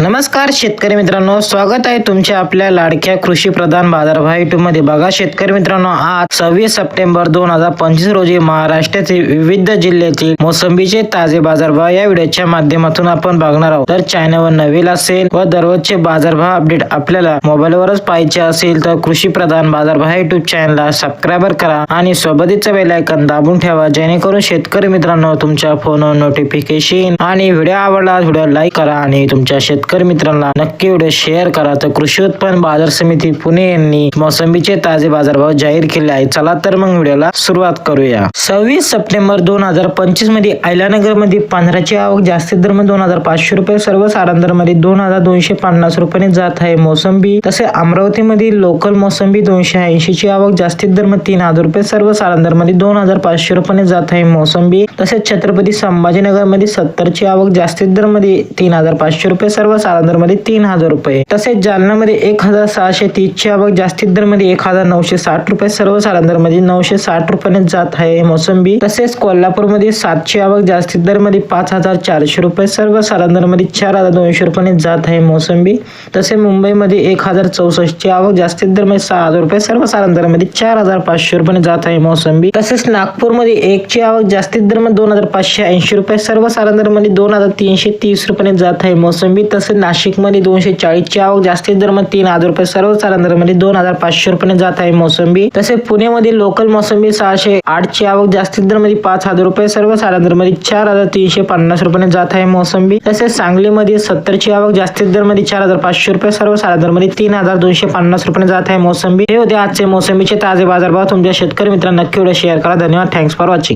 नमस्कार शेतकरी मित्रांनो. स्वागत आहे तुमच्या आपल्या लाडक्या कृषी प्रधान बाजारभाव युट्यूबमध्ये. बघा शेतकरी मित्रांनो आज सव्वीस सप्टेंबर दोन हजार पंचवीस रोजी महाराष्ट्रातील विविध जिल्ह्यातील मोसंबीचे ताजे बाजारभाव या व्हिडिओच्या माध्यमातून आपण बघणार आहोत. तर चॅनलवर नवीन असेल व दररोजचे बाजारभाव अपडेट आपल्याला मोबाईलवरच पाहिजे असेल तर कृषी प्रधान बाजारभाव युट्यूब चॅनलला सबस्क्राईबर करा आणि सोबतच बेलायकन दाबून ठेवा जेणेकरून शेतकरी मित्रांनो तुमच्या फोनवर नोटिफिकेशन आणि व्हिडिओ आवडला व्हिडिओ लाईक करा आणि तुमच्या शेतकरी मित्रांना नक्की व्हिडिओ शेअर करा. तर कृषी उत्पन्न बाजार समिती पुणे यांनी मोसंबीचे ताजे बाजारभाव जाहीर केले आहे चला तर मग व्हिडिओला सुरुवात करूया. सव्वीस सप्टेंबर दोन हजार पंचवीसमध्ये आयलानगरमध्ये पांढराची आवक जास्तीत दर दोन हजार पाचशे रुपये सर्व दरमध्ये दोन हजार दोनशे पन्नास रुपयाने जात आहे मोसंबी. तसे अमरावती मध्ये लोकल मोसंबी दोनशे ऐंशी ची आवक जास्तीत दर तीन हजार रुपये सर्व दरमध्ये दोन हजार पाचशे रुपयाने जात आहे मोसंबी. तसेच छत्रपती संभाजीनगरमध्ये सत्तर ची आवक जास्तीत दरमध्ये तीन हजार पाचशे रुपये सर्व सालांदरमध्ये तीन हजार रुपये. तसेच जालनामध्ये एक हजार सहाशे तीसच्या व आवक जास्तीत दरमध्ये एक हजार नऊशे साठ रुपये. सर्व सालांदरमध्ये नऊशे साठ रुपयाने जात आहे मोसंबी. तसेच कोल्हापूरमध्ये सातशे आवक जास्तीत दरमध्ये पाच हजार चारशे रुपये. सर्व सालांदरमध्ये चार हजार दोनशे रुपयाने जात आहे मोसंबी. तसे मुंबईमध्ये एक हजार चौसष्टची आवक जास्तीत दरमध्ये सहा हजार रुपये. सर्व सालांदरमध्ये चार हजार पाचशे रुपयाने जात आहे मोसंबी. तसेच नागपूरमध्ये एकची आवक जास्तीत दरमध्ये दोन हजार पाचशे ऐंशी रुपये. सर्व सालांदरमध्ये दोन हजार तीनशे तीस रुपयाने जात आहे मोसंबी. तसेच नाशिकमध्ये दोनशे चाळीसची आवक जास्तीत दर मग तीन हजार रुपये सर्व दर दोन हजार पाचशे रुपये जात आहे मोसंबी. तसेच पुण्यामध्ये लोकल मोसंबी सहाशे आठची आवक जास्तीत दरमध्ये पाच हजार रुपये सर्व दर चार हजार तीनशे पन्नास रुपये जात आहे मोसंबी. तसेच सांगलीमध्ये सत्तर ची आवक जास्तीत दरमध्ये चार हजार पाचशे रुपये सर्व दर तीन हजार दोनशे पन्नास रुपये जात आहे मोसंबी. हे होते आजचे मोसंबीचे ताजे बाजारभाव. तुमच्या शेतकरी मित्रांना नक्की व्हिडिओ शेअर करा. धन्यवाद. Thanks for watching